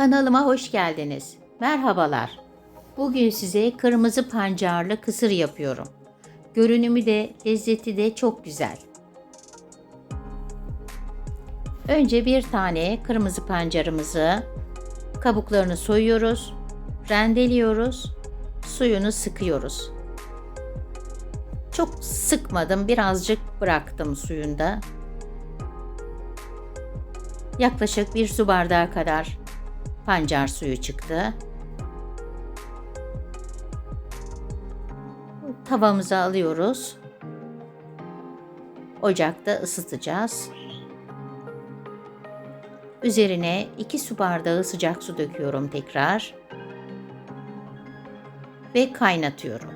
Kanalıma hoş geldiniz. Merhabalar. Bugün size kırmızı pancarlı kısır yapıyorum. Görünümü de lezzeti de çok güzel. Önce bir tane kırmızı pancarımızı kabuklarını soyuyoruz, rendeliyoruz, suyunu sıkıyoruz. Çok sıkmadım, birazcık bıraktım suyunda. Yaklaşık bir su bardağı kadar pancar suyu çıktı. Tavamıza alıyoruz. Ocakta ısıtacağız. Üzerine 2 su bardağı sıcak su döküyorum tekrar. Ve kaynatıyorum.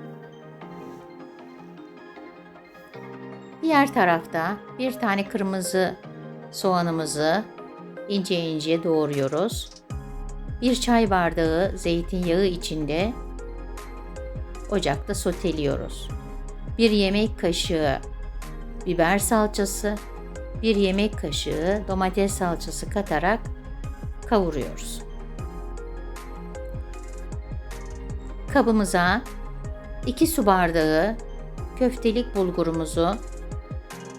Diğer tarafta bir tane kırmızı soğanımızı ince ince doğruyoruz. Bir çay bardağı zeytinyağı içinde ocakta soteliyoruz. Bir yemek kaşığı biber salçası, bir yemek kaşığı domates salçası katarak kavuruyoruz. Kabımıza 2 su bardağı köftelik bulgurumuzu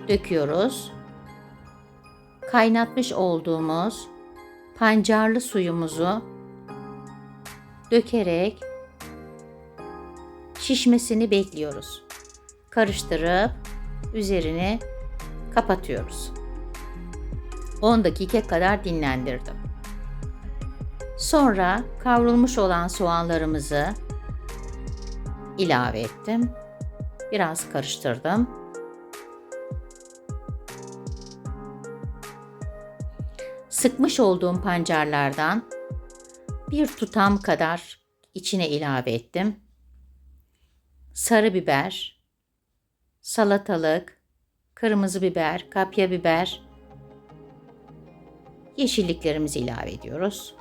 döküyoruz. Kaynatmış olduğumuz pancarlı suyumuzu dökerek şişmesini bekliyoruz. Karıştırıp üzerine kapatıyoruz. 10 dakika kadar dinlendirdim. Sonra kavrulmuş olan soğanlarımızı ilave ettim. Biraz karıştırdım. Sıkmış olduğum pancarlardan bir tutam kadar içine ilave ettim. Sarı biber, salatalık, kırmızı biber, kapya biber, yeşilliklerimizi ilave ediyoruz.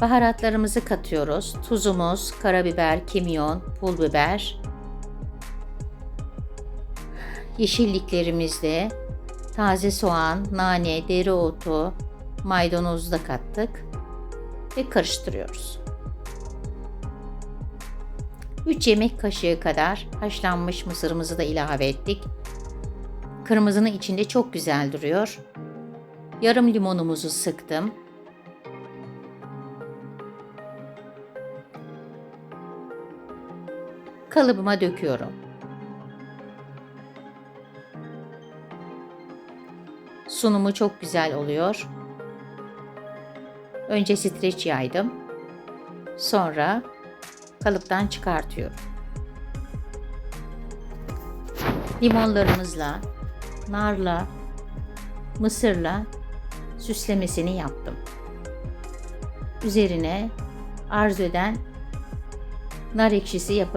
Baharatlarımızı katıyoruz. Tuzumuz, karabiber, kimyon, pul biber. Yeşilliklerimizde taze soğan, nane, dereotu, maydanozu da kattık ve karıştırıyoruz. 3 yemek kaşığı kadar haşlanmış mısırımızı da ilave ettik. Kırmızının içinde çok güzel duruyor. Yarım limonumuzu sıktım. Kalıbıma döküyorum. Sunumu çok güzel oluyor. Önce streç yaydım. Sonra kalıptan çıkartıyorum. Limonlarımızla, narla, mısırla süslemesini yaptım. Üzerine arzu eden nar ekşisi yapabilirim.